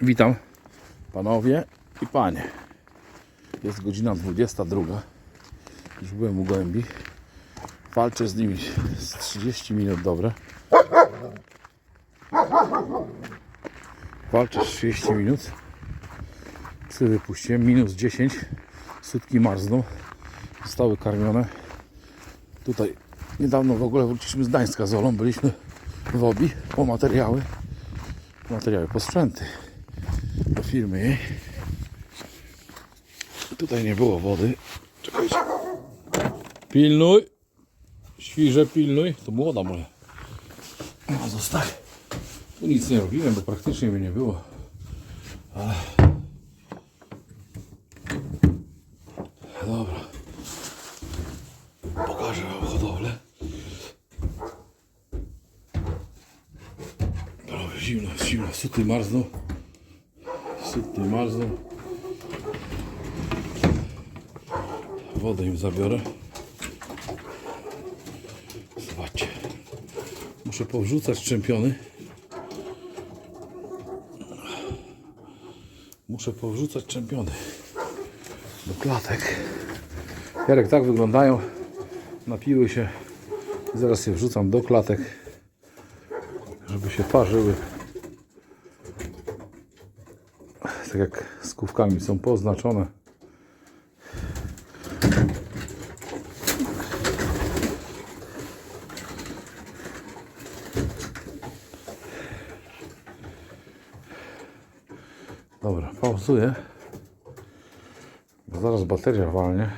Witam panowie i panie. Jest godzina 22. Już byłem u gołębi. Walczę z nimi z 30 minut dobre. Walczę z 30 minut. Psy wypuściłem. Minus 10. Sutki marzną. Zostały karmione. Tutaj niedawno w ogóle wróciliśmy z Gdańska z Olą. Byliśmy w Obi po materiały. Materiały, po sprzęty do firmy. Tutaj nie było wody. Czekajcie. Pilnuj. Świże pilnuj. To młoda moja. No zostaje. Tu nic nie robiłem, bo praktycznie mnie nie było. Ale... Dobra. Pokażę wam hodowlę. Prawie zimno, zimno. Suty marzną. Suty marzną. Wodę im zabiorę. Zobaczcie. Muszę powrzucać czempiony. Muszę powrzucać czempiony do klatek. Jarek tak wyglądają. Napiły się. Zaraz je wrzucam do klatek, żeby się parzyły. Tak jak z są poznaczone. Dobra, pauzuję. Bo zaraz bateria walnie.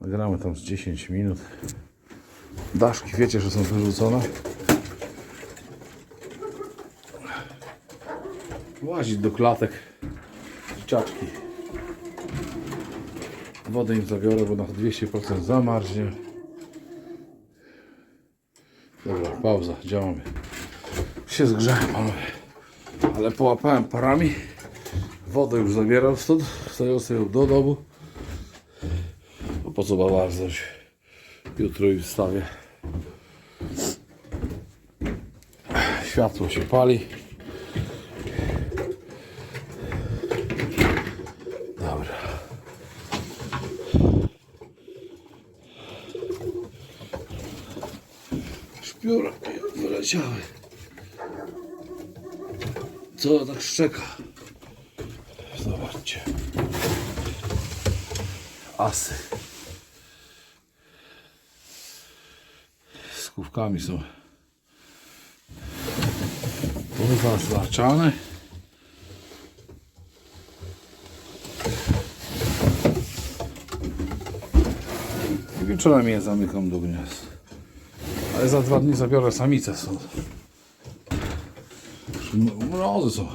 Nagramy tam z 10 minut. Daszki wiecie, że są wyrzucone. Łazić do klatek. Dzieciaczki. Wodę im zabiorę, bo na 200% zamarznie. Dobra, pauza, działamy. Się zgrzałem, panowie. Ale połapałem parami. Wodę już zabieram stąd. Wstaję sobie do domu. Bo po co bałarzać? Jutro i wstawię. Światło się pali. Dobra. Szpióra wyleciały. Co tak szczeka? Zobaczcie. Asy. Z kówkami są powyważlaczane. I wieczorem je zamykam do gniazd. Ale za dwa dni zabiorę samicę stąd. Mrozy są.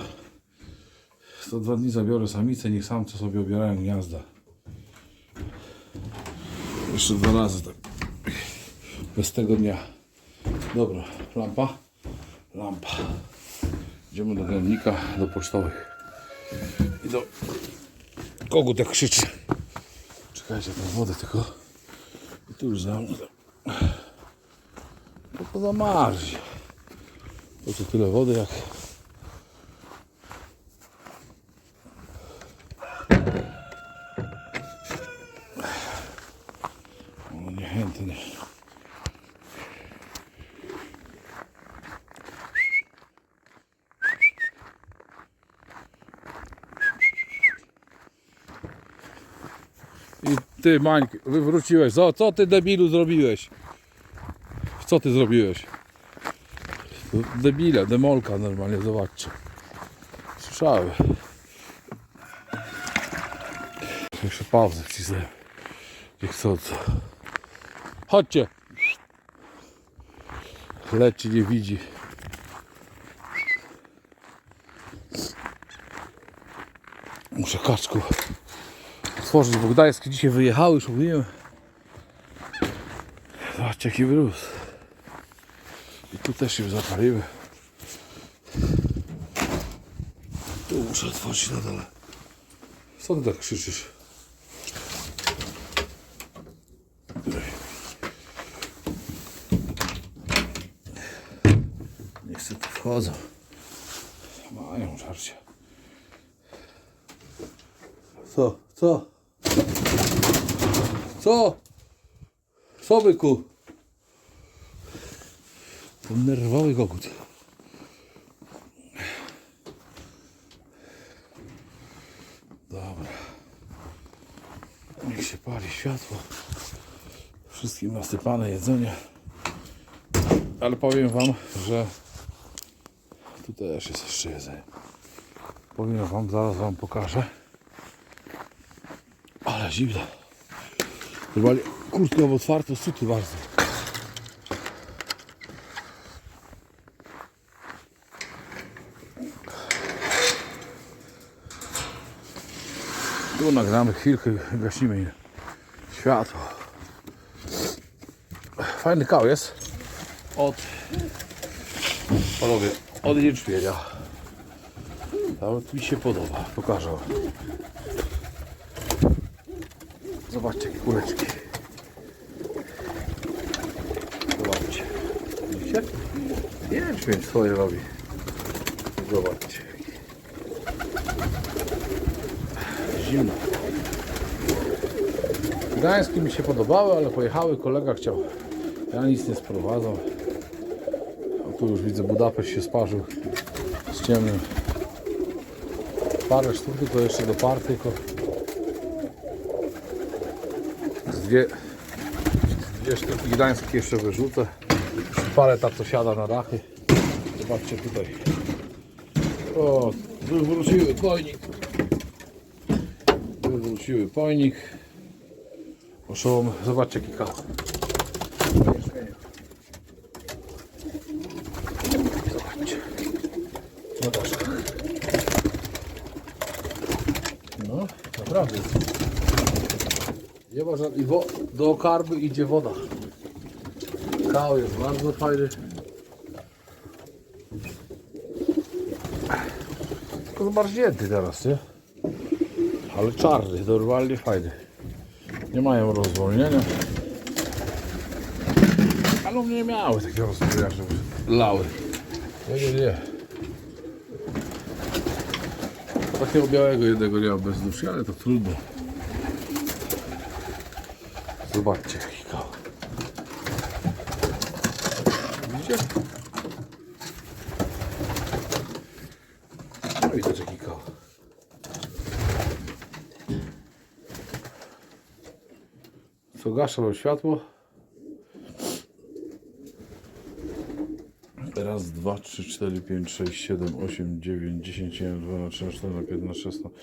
Za dwa dni zabiorę samicę, niech samce sobie obierają gniazda. Jeszcze dwa razy tak. Bez tego dnia. Dobra, lampa. Lampa. Idziemy do gębnika, do pocztowych. I do kogut jak krzyczy. Czekajcie, tę wodę tylko. I tu już zamknę. To zamarzy. Po co tyle wody jak O, niechętny. I ty, Mańk, wywróciłeś. Co, co ty debilu zrobiłeś? Co ty zrobiłeś? To Debile, demolka normalnie, zobaczcie. Słyszały. Jeszcze pauzę wcisnę. Niech co co. Chodźcie. Leci nie widzi. Muszę kaczku otworzyć, bo Gdańsk dzisiaj wyjechały, już mówiłem. Zobaczcie jaki wyrósł. Tu też się zapaliły. Tu muszę otworzyć na dole. Co ty tak krzyczysz? Niech sobie tu wchodzą. Mają żarcie. Co? Co? Co? Co byku? To nerwowy kogut. Dobra. Niech się pali światło. Wszystkim nasypane jedzenie. Ale powiem wam, że tu też jest jeszcze jedzenie. Powiem wam, zaraz wam pokażę. Ale zimno. Chyba nie- kurtkę w otwarto, suty bardzo. Tu nagramy chwilkę, gasimy światło. Fajny kał jest. Od panowie, od jęczmienia. Nawet mi się podoba. Pokażę. Zobaczcie jakie kuleczki. Zobaczcie. Widzicie? Jęczmień swoje robi. Zobaczcie. Zimno. Gdańskie mi się podobały, ale pojechały. Kolega chciał. Ja nic nie sprowadzam. A tu już widzę Budapeszt się sparzył z ciemnym. Parę sztuk tylko jeszcze do par tylko. Dwie, dwie sztuki gdańskie jeszcze wyrzucę. Parę tak to siada na dachy. Zobaczcie tutaj. O, wywróciły pojnik. Wywróciły pojnik. Poszło, zobaczcie jaki kawał. Zobaczcie. Daszkach. No, naprawdę. Nie ma żadnej do karby idzie woda. Kał jest bardzo fajny. Tylko zmarznięty teraz, nie? Ale czarny, normalnie fajny. Nie mają rozwolnienia. Ale mnie nie miały takiego rozwolnienia, żeby lały. Nie, nie, nie. Takiego białego jednego nie mam bez duszy, ale to trudno. Zobaczcie jaki kał. Widzicie? No i to jaki kał. Co gaszę mam światło. Raz, dwa, trzy, cztery, pięć, sześć, siedem, osiem, dziewięć, dziesięć, jeden, dwa, trzy, cztery, piętnaście, szesnaście,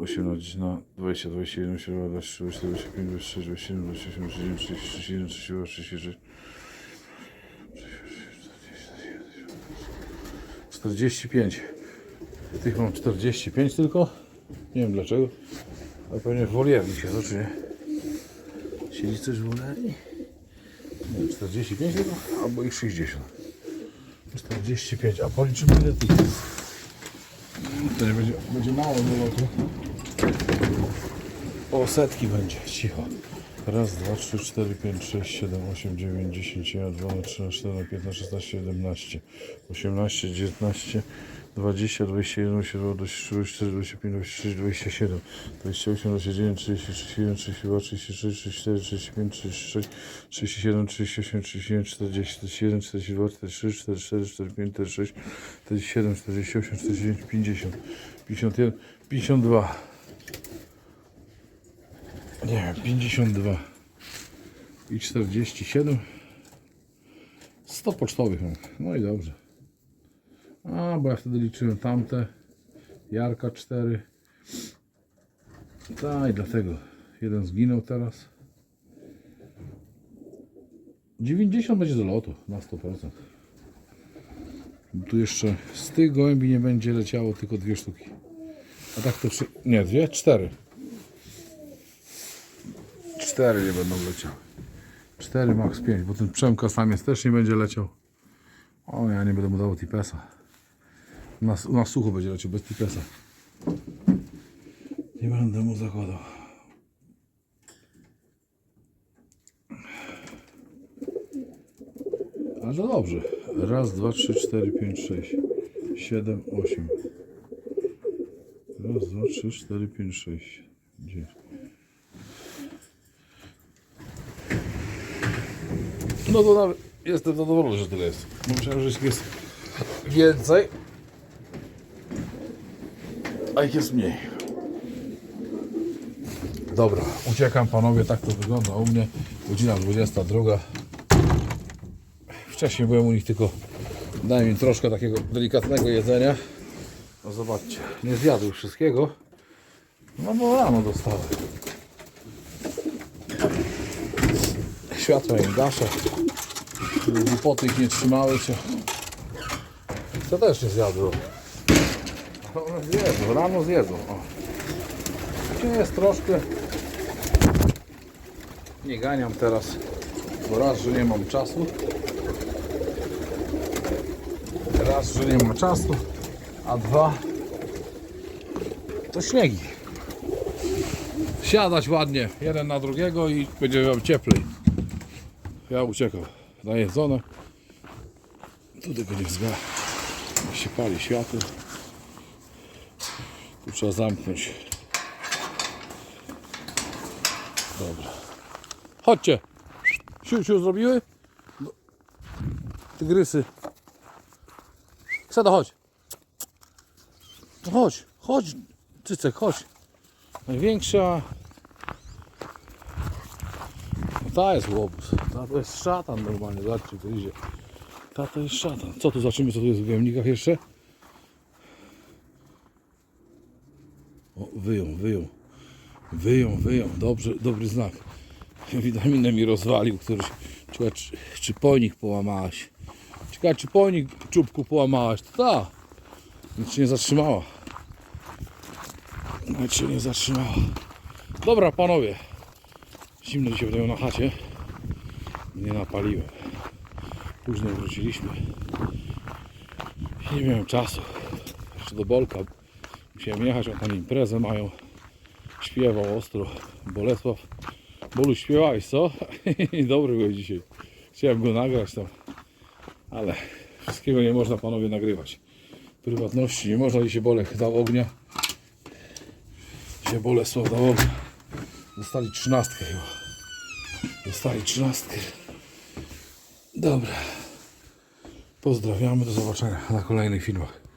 osiemnaście, dwadzieścia, dwadzieścia jeden, dwadzieścia dwa, dwadzieścia trzy, dwadzieścia pięć, dwadzieścia sześć, dwadzieścia siedem, dwadzieścia osiem, trzydzieści dziewięć, trzydzieści jeden, trzydzieści dwa, trzydzieści sześć. 45. Tych mam 45 tylko. Nie wiem dlaczego. Ale pewnie w wolierni się to, czy nie? Siedzi coś w wiem, 45 tylko? Albo ich 60. 45, a policzymy ile tych jest. To nie będzie, będzie mało było tu. O setki będzie, cicho. Raz, dwa, trzy, cztery, pięć, sześć, siedem, osiem, dziewięć, dziesięć, jeden, dwa, trzy, cztery, piętnaście, szesnaście, siedemnaście, osiemnaście, dziewiętnaście, dwadzieścia, dwadzieścia jeden, dwadzieścia dwa, dwadzieścia trzy, dwadzieścia cztery, dwadzieścia pięć, dwadzieścia sześć, dwadzieścia siedem, dwadzieścia osiem, dwadzieścia dziewięć, trzydzieści, trzydzieści jeden, trzydzieści dwa, trzydzieści trzy, trzydzieści cztery, trzydzieści pięć, trzydzieści sześć, trzydzieści siedem, trzydzieści osiem, trzydzieści dziewięć, czterdzieści, czterdzieści jeden, czterdzieści dwa, czterdzieści trzy, czterdzieści cztery, czterdzieści pięć, czterdzieści sześć, czterdzieści siedem, czterdzieści osiem, czterdzieści dziewięć, pięćdziesiąt, pięćdziesiąt jeden, pięćdziesiąt dwa. Nie wiem, 52 i 47 100 pocztowych. No i dobrze. A, bo ja wtedy liczyłem tamte. Jarka 4. Tak, i dlatego jeden zginął teraz. 90 będzie do lotu na 100%. Tu jeszcze z tych gołębi nie będzie leciało tylko dwie sztuki. A tak to trzy, nie, dwie, cztery. Cztery nie będą leciały. Cztery max 5, bo ten Przemka sam jest też nie będzie leciał. O, ja nie będę mu dawał tipesa. U nas sucho będzie leciał bez tipesa. Nie będę mu zakładał. Ale to dobrze. Raz, dwa, trzy, cztery, pięć, sześć, siedem, osiem. Raz, dwa, trzy, cztery, pięć, sześć, dziewięć. No to nawet jestem zadowolony, że tyle jest. Bo Myślałem, że jest więcej, a ich jest mniej. Dobra, uciekam panowie, tak to wygląda u mnie. Godzina 22. Wcześniej byłem u nich tylko dałem im troszkę takiego delikatnego jedzenia. No zobaczcie, nie zjadł wszystkiego. No bo rano dostałem. Światła im gaszę. Głupoty ich nie trzymały się. To też nie zjadło. Rano zjedzą. O. Jest troszkę. Nie ganiam teraz, bo raz, że nie mam czasu. Raz, że nie ma czasu, a dwa to śniegi. Siadać ładnie, jeden na drugiego i będzie wam cieplej. Ja uciekam. Najedzone. Tu tego nie zga. się pali światło. Tu trzeba zamknąć. Dobra. Chodźcie. Siu, siu zrobiły? No. Tygrysy. Ksada, chodź. No chodź, chodź. Cycek, chodź. Największa. No ta jest łobuz. Ta to jest szatan normalnie. Zobaczcie, to idzie. Ta to jest szatan. Co tu zobaczymy, co tu jest w gojemnikach jeszcze? O, wyją, wyją. Wyją, wyją. Dobrze, dobry znak. Witaminę mi rozwalił, któryś. Ciekawe, czy, czy pojnik połamałaś. Ciekawe, czy pojnik czubku połamałaś. To ta. Nic się nie zatrzymała. Nic się nie zatrzymała. Dobra, panowie. Zimno dzisiaj będą na chacie. Nie napaliłem. Późno wróciliśmy. Nie miałem czasu. Jeszcze do Bolka. Musiałem jechać, on tam imprezę mają. Śpiewał ostro. Bolesław. Bolu śpiewałeś, co? Dobry byłeś dzisiaj. Chciałem go nagrać tam. Ale wszystkiego nie można panowie nagrywać. Prywatności nie można. Dzisiaj Bolek dał ognia. Dzisiaj Bolesław dał ognia. Dostali trzynastkę chyba. Dostali trzynastkę. Dobra. Pozdrawiamy. Do zobaczenia na kolejnych filmach.